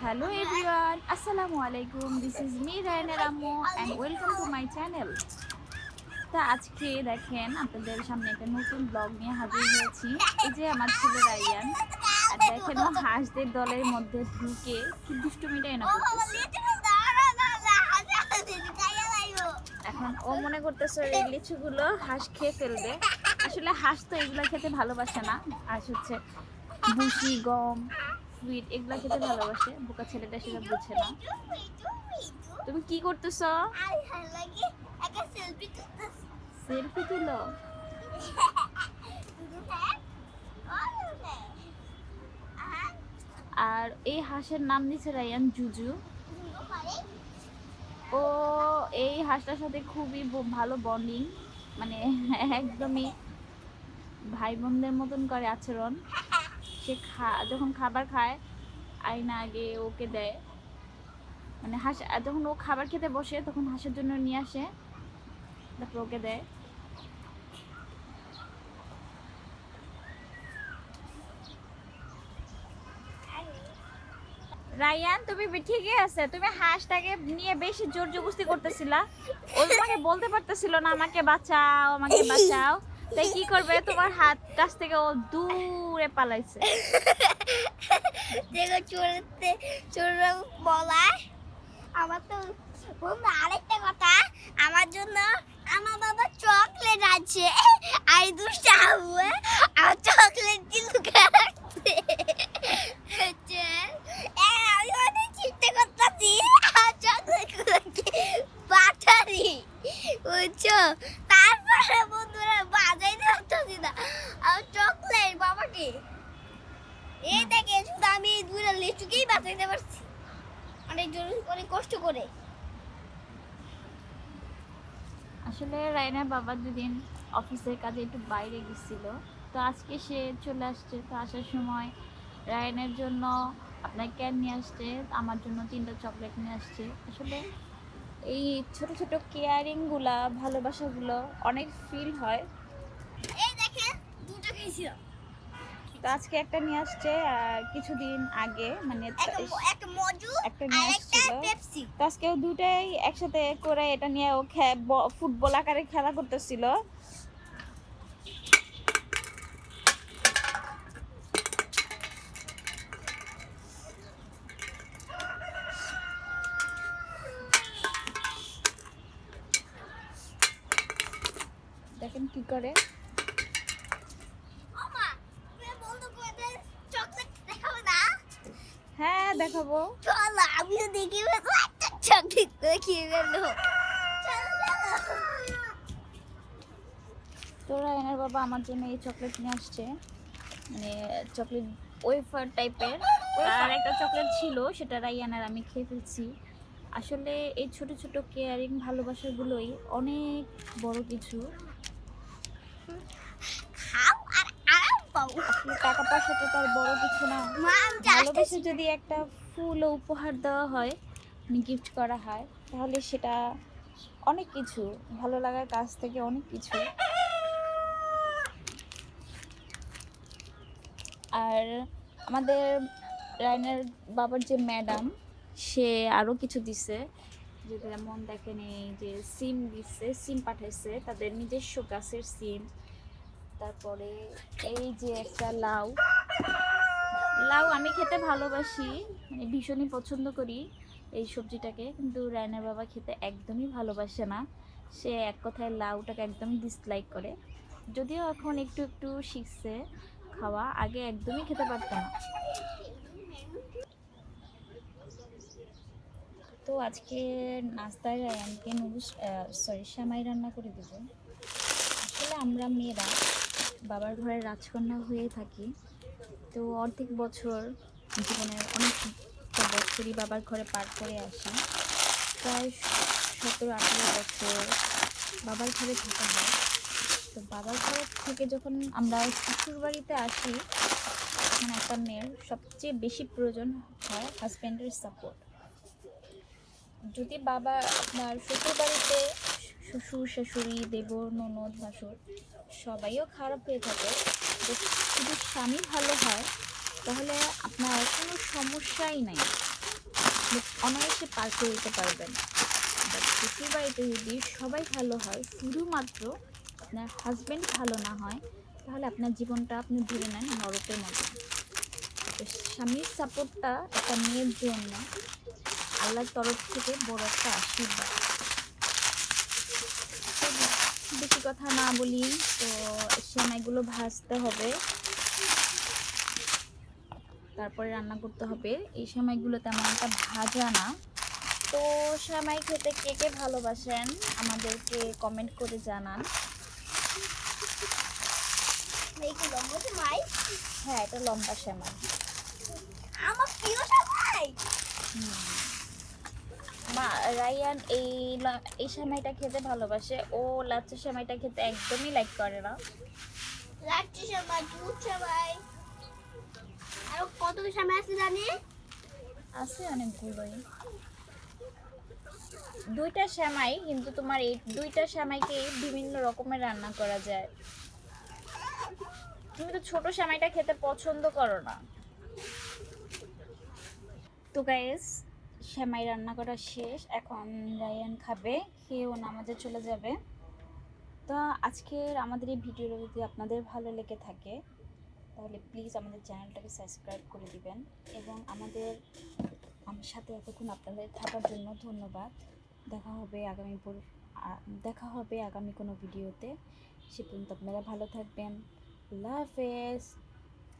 Hello everyone, Assalamu alaikum. This is me Raina Rammo and welcome to my channel. তা আজকে দেখেন আপনাদের সামনে একটা নতুন ব্লগ নিয়ে হাজির হয়েছি। এই যে আমার ছেলে রাইয়ান। আর দেখেন হাঁসদের দলের মধ্যে ঢুকে কি দুষ্টুমিটাই না এখন ও মনে করতেছে এই লিচুগুলো হাঁস খেয়ে ফেলবে। আসলে হাঁস তো এগুলো খেতে ভালোবাসে না। হাঁস হচ্ছে ভুসি গম সুইট এগুলো খেতে ভালোবাসে। বোকা ছেলেটা সেটা বুঝে না। তুমি কি করতেছ? সেলফি আর এই হাঁসের নাম দিছে রায়ান জুজু। ও, এই হাঁসটার সাথে খুবই ভালো বন্ডিং মানে একদমই ভাই বোনদের মতন করে আচরণ। সে খা, যখন খাবার খায়, আয়না আগে ওকে দেয়। মানে হাঁস যখন ও খাবার খেতে বসে, তখন হাঁসের জন্য নিয়ে আসে। তারপর ওকে দেয়। রায়ান, তুমি ঠিকই আছে। তুমি হাঁসটাকে নিয়ে বেশি জোর জবস্তি করতেছিলা। ও তোমাকে বলতে পারতেছিল না, আমাকে বাঁচাও আমাকে বাঁচাও। তাই কি করবে? তোমার হাত কাছ থেকে ও দূরে পালাইছে। দেখো চোরতে চোর বলায় আমার তো বন্ধু, আরেকটা কথা। আমার জন্য আমার বাবা চকলেট আছে। আর দুষ্টা হবে চকলেট দিল রাখতে হচ্ছে এ, আমি অনেক চিন্তা করতেছি আর চকলেট গুলোকে বাটারি বুঝছ তারপরে বন্ধুরা বাজাইতে পারতেছি না আর চকলেট বাবাকে এই দেখে শুধু আমি এই দুইটা লিচুকেই বাঁচাইতে পারছি। অনেক জোর অনেক কষ্ট করে। আসলে রায়নার বাবা দুদিন অফিসের কাজে একটু বাইরে গেছিল। তো আজকে সে চলে আসছে। তো আসার সময় রায়নের জন্য আপনার ক্যান নিয়ে আসছে আমার জন্য তিনটা চকলেট নিয়ে আসছে। আসলে এই ছোট ছোট কেয়ারিংগুলা ভালোবাসাগুলো অনেক ফিল হয়। এই দেখেন দুটো খেয়েছিলাম তো আজকে একটা নিয়ে আসছে কিছুদিন আগে মানে একটা নিয়ে আসছিল। পেপসি তো আজকে দুটাই একসাথে করে এটা নিয়ে ও ফুটবল আকারে খেলা করতেছিল। দেখেন কি করে ওমা তুমি বন্ধু করে চকলেট দেখাবে না হ্যাঁ দেখাবো? চলো আমিও দেখি চকলেট দেখিয়ে ফেলব চলো চলো তো রায়নার বাবা আমার জন্য এই চকলেট নিয়ে আসছে। মানে চকলেট ওয়েফার টাইপের। আর একটা চকলেট ছিল সেটা রায়ানার আমি খেয়ে ফেলছি। আসলে এই ছোট ছোট কেয়ারিং ভালোবাসাগুলোই অনেক বড় কিছু। পাও টাকা পয়সাটা তার বড় কিছু না। ভালোবেসে যদি একটা ফুল উপহার দেওয়া হয় মানে গিফট করা হয় তাহলে সেটা অনেক কিছু ভালো লাগার কাছ থেকে অনেক কিছু। আর আমাদের রায়নার বাবার যে ম্যাডাম সে আরও কিছু দিছে। যে যেমন দেখেন এই যে সিম দিচ্ছে সিম পাঠাইছে তাদের নিজস্ব গাছের সিম। তারপরে এই যে একটা লাউ। লাউ আমি খেতে ভালোবাসি মানে ভীষণই পছন্দ করি এই সবজিটাকে, কিন্তু রায়নার বাবা খেতে একদমই ভালোবাসে না। সে এক কথায় লাউটাকে একদম ডিসলাইক করে। যদিও এখন একটু একটু শিখছে খাওয়া, আগে একদমই খেতে পারত না। তো আজকে নাস্তায় রায়ানকে নুডলস সরি শ্যামাই রান্না করে দেবো। আসলে আমরা মেয়েরা বাবার ঘরের রাজকন্যা হয়ে থাকি। তো অর্ধেক বছর জীবনের অনেকটা বছরই বাবার ঘরে পার করে আসি। প্রায় সতেরো আঠেরো বছর বাবার ঘরে থাকা হয়। তো বাবার ঘর থেকে যখন আমরা শ্বশুর বাড়িতে আসি, তখন একটা মেয়ের সবচেয়ে বেশি প্রয়োজন হয় হাজব্যান্ডের সাপোর্ট যদি বাবা আপনার শ্বশুর বাড়িতে শ্বশুর, শাশুড়ি, দেবর, ননদ, ভাসুর সবাইও খারাপ হয়ে থাকে। যদি স্বামী ভালো হয়, তাহলে আপনার কোনো সমস্যাই নাই। অনায়াসে পার করে দিতে পারবেন। শ্বশুর বাড়িতে যদি সবাই ভালো হয়, শুধুমাত্র আপনার হাজব্যান্ড ভালো না হয়, তাহলে আপনার জীবনটা আপনি ধরে নেন নরকের মতো তো স্বামীর সাপোর্টটা একটা মেয়ের জন্য আল্লাহর তরফ থেকে বড় একটা আশীর্বাদ। বেশি কথা না বলি তো সেমাইগুলো ভাজতে হবে। তারপরে রান্না করতে হবে। এই সেমাইগুলো তেমন একটা ভাজা না। তো সেমাই খেতে কে কে ভালোবাসেন আমাদেরকে কমেন্ট করে জানান। হ্যাঁ এটা লম্বা সেমাই। আমার প্রিয় সবাই হুম। মা রায়ান এই এই সেমাইটা খেতে ভালোবাসে। ও লাচ্চা সেমাইটা খেতে একদমই লাইক করে না। লাচ্ছি সবাই দুধ সবাই আর কত সময় আছে জানি? আছে অনেকগুলোই দুইটা সেমাই কিন্তু তোমার এই দুইটা সেমাইকে বিভিন্ন রকমের রান্না করা যায়। তুমি তো ছোট সেমাইটা খেতে পছন্দ করো না। তো গাইস সেমাই রান্না করা শেষ, এখন রায়ান খাবে, খেয়েও নামাজে চলে যাবে। তো আজকের আমাদের এই ভিডিওটা যদি আপনাদের ভালো লেগে থাকে, তাহলে প্লিজ আমাদের চ্যানেলটাকে সাবস্ক্রাইব করে দিবেন এবং আমাদের, আমার সাথে এতক্ষণ আপনাদের থাকার জন্য ধন্যবাদ। দেখা হবে আগামী দেখা হবে আগামী কোনো ভিডিওতে। সে পর্যন্ত আপনারা ভালো থাকবেন। আল্লাহ হাফেজ।